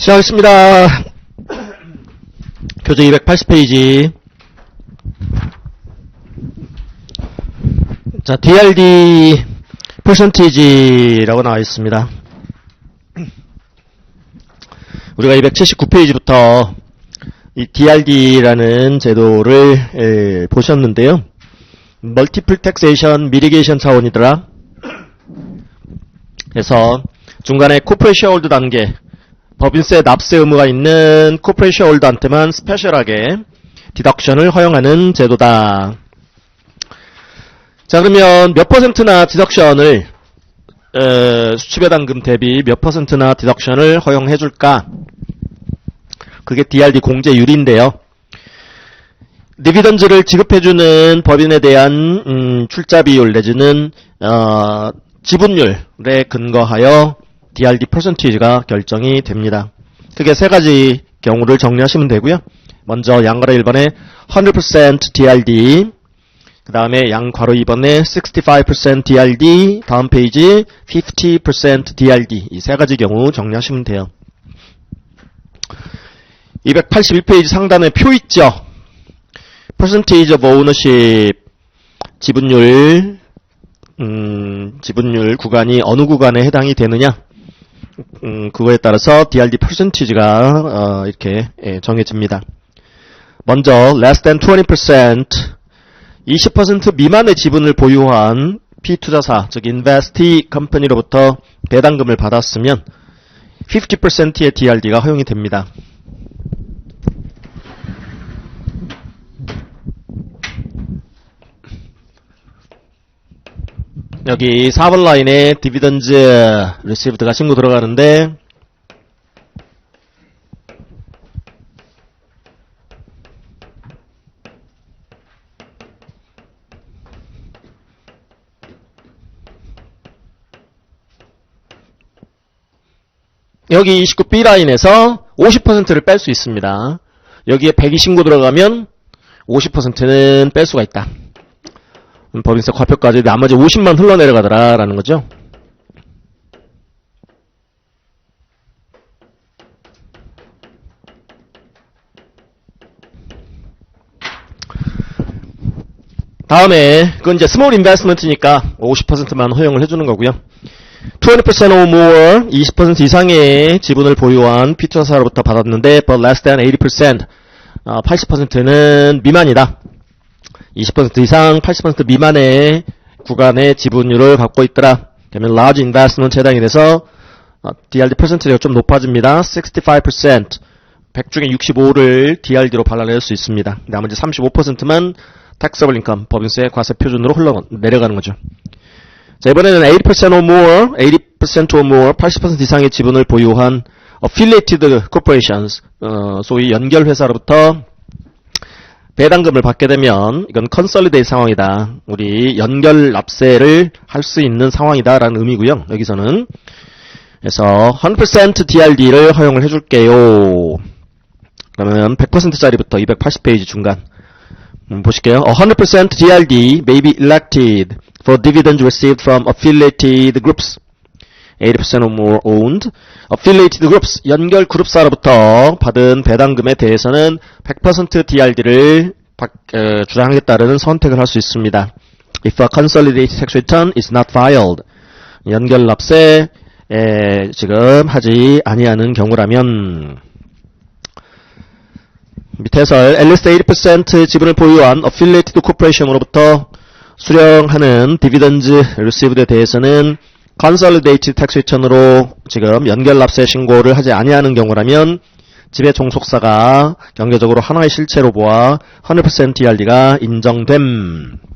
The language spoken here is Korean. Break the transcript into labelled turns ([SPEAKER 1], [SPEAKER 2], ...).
[SPEAKER 1] 시작하겠습니다. 교재 280페이지. 자, DRD 퍼센티지라고 나와 있습니다. 우리가 279페이지부터 이 DRD라는 제도를 에, 보셨는데요. 멀티플 텍세이션 미리게이션 차원이더라. 그래서 중간에 코퍼레 쉐어홀드 단계 법인세 납세 의무가 있는 코퍼레 쉐어홀드한테만 스페셜하게 디덕션을 허용하는 제도다. 자 그러면 몇 퍼센트나 디덕션을 에, 수취배당금 대비 몇 퍼센트나 디덕션을 허용해 줄까? 그게 DRD 공제율인데요. 디비던즈를 지급해주는 법인에 대한 음, 출자 비율 내지는 어, 지분율에 근거하여 DRD 퍼센티지가 결정이 됩니다. 크게 세 가지 경우를 정리하시면 되고요. 먼저 양가로 1번에 100% DRD, 그 다음에 양괄호 2번에 65% DRD, 다음 페이지 50% DRD 이 세 가지 경우 정리하시면 돼요. 281페이지 상단에 표 있죠? of ownership 지분율 음, 지분율 구간이 어느 구간에 해당이 되느냐 음, 그거에 따라서 DRD percentage가 어, 이렇게 예, 정해집니다. 먼저 less than 20% 20% 미만의 지분을 보유한 피투자사 즉 investee 컴퍼니로부터 배당금을 받았으면 50%의 DRD가 허용이 됩니다. 여기 4번 라인에 디비던즈 리시브드가 신고 들어가는데 여기 29B 라인에서 50%를 뺄 수 있습니다. 여기에 100이 신고 들어가면 50%는 뺄 수가 있다. 음, 법인세 과표까지 나머지 50만 흘러내려가더라라는 거죠. 다음에 그건 이제 스몰 인베스트먼트니까 50%만 허용을 해주는 거고요. 20% or more, 20% 이상의 지분을 보유한 피투자사로부터 받았는데, but less than 80%, 어, 80%는 미만이다. 20% 이상 80% 미만의 구간의 지분율을 갖고 있더라. 그러면 large investment 해당이 돼서 어, DRD 퍼센트가 좀 높아집니다. 65% 100 중에 65를 DRD로 발라낼 수 있습니다. 나머지 35%만 taxable income 법인세 과세 표준으로 흘러 내려가는 거죠. 자, 이번에는 80% or more, 80% or more, 80% 이상의 지분을 보유한 affiliated corporations, 어, 소위 연결 회사로부터 배당금을 받게 되면 이건 컨설리데이 상황이다. 우리 연결 납세를 할 수 있는 상황이다라는 의미고요. 여기서는 그래서 100% DRD를 허용을 해줄게요. 그러면 100%짜리부터 280페이지 중간 음, 보실게요. 100% DRD may be elected for dividends received from affiliated groups. 80% or more owned. Affiliated groups, 연결 그룹사로부터 받은 배당금에 대해서는 100% DRD를 어, 주장하겠다는 선택을 할 수 있습니다. If a consolidated tax return is not filed. 연결 납세 에, 지금 하지 아니하는 경우라면 밑에서 앨리스 80% 지분을 보유한 affiliated corporation으로부터 수령하는 디비던즈 리시브드에 대해서는 consolidated tax return으로 지금 연결 납세 신고를 하지 아니하는 경우라면 지배 종속사가 경제적으로 하나의 실체로 보아 100% DRD가 인정됨.